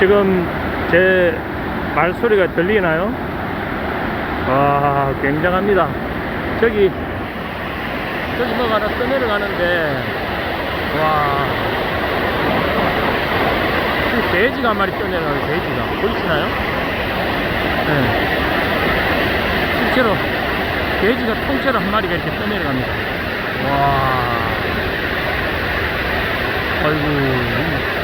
지금 제 말소리가 들리나요? 와, 굉장합니다. 저기, 저기 뭐가 하나 떠내려가는데, 와. 그 돼지가 한 마리 떠내려가요, 돼지가. 보이시나요? 네. 실제로 돼지가 통째로 한 마리가 이렇게 떠내려갑니다. 와. 아이고,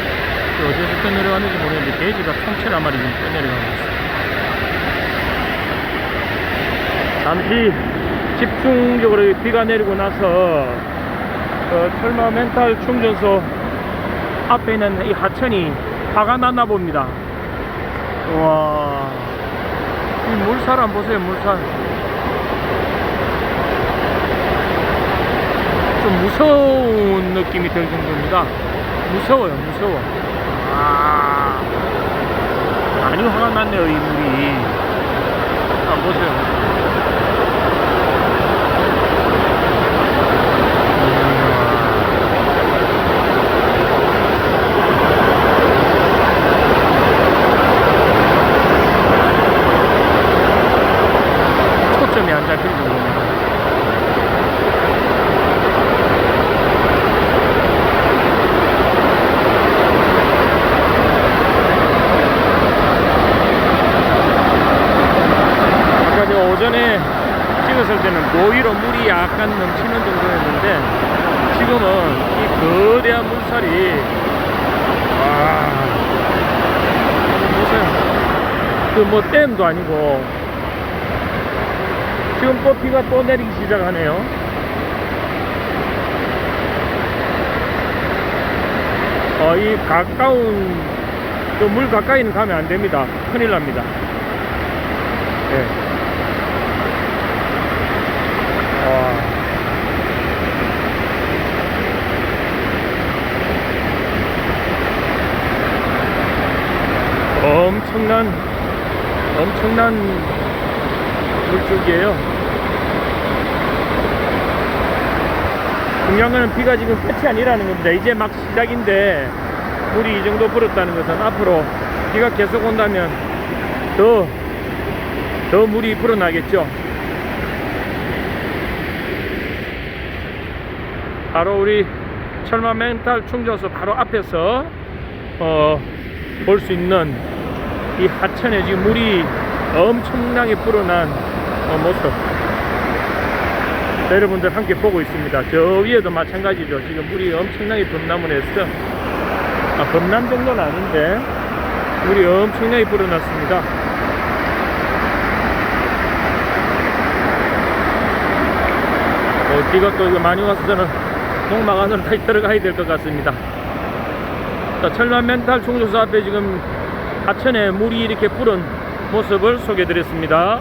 이 어디서 떠내려가는지 모르겠는데 돼지가 통째로 한 마리 지금 떠내려가고 있어요. 잠시 집중적으로 비가 내리고 나서 그 철마 멘탈 충전소 앞에 있는 이 하천이 화가 났나 봅니다. 와, 이 물살 안 보세요, 물살. 좀 무서운 느낌이 들 정도입니다. 무서워요, 무서워. 아, 많이 화가 났네요, 이 물이. 안 보세요. 초점이 안정 저 오전에 찍었을 때는 고위로 물이 약간 넘치는 정도였는데 지금은 이 거대한 물살이 와 보세요 그뭐 댐도 아니고 지금 또 비가 또 내리기 시작하네요. 어, 이 가까운 그물 가까이는 가면 안 됩니다. 큰일 납니다 예. 와. 엄청난 엄청난 물줄기예요. 중요한 거는 비가 지금 끝이 아니라는 겁니다. 이제 막 시작인데 물이 이 정도 불었다는 것은 앞으로 비가 계속 온다면 더, 더 물이 불어나겠죠. 바로 우리 철마 멘탈 충전소 바로 앞에서 어, 볼 수 있는 이 하천에 지금 물이 엄청나게 불어난 어, 모습 여러분들 함께 보고 있습니다. 저 위에도 마찬가지죠. 지금 물이 엄청나게 범람을 했어. 아, 범람 정도는 아닌데 물이 엄청나게 불어났습니다. 어, 비가 또 많이 와서 저는 농막 안으로 다시 들어가야 될 것 같습니다. 자, 철만 멘탈 충전소 앞에 지금 하천에 물이 이렇게 불은 모습을 소개해 드렸습니다.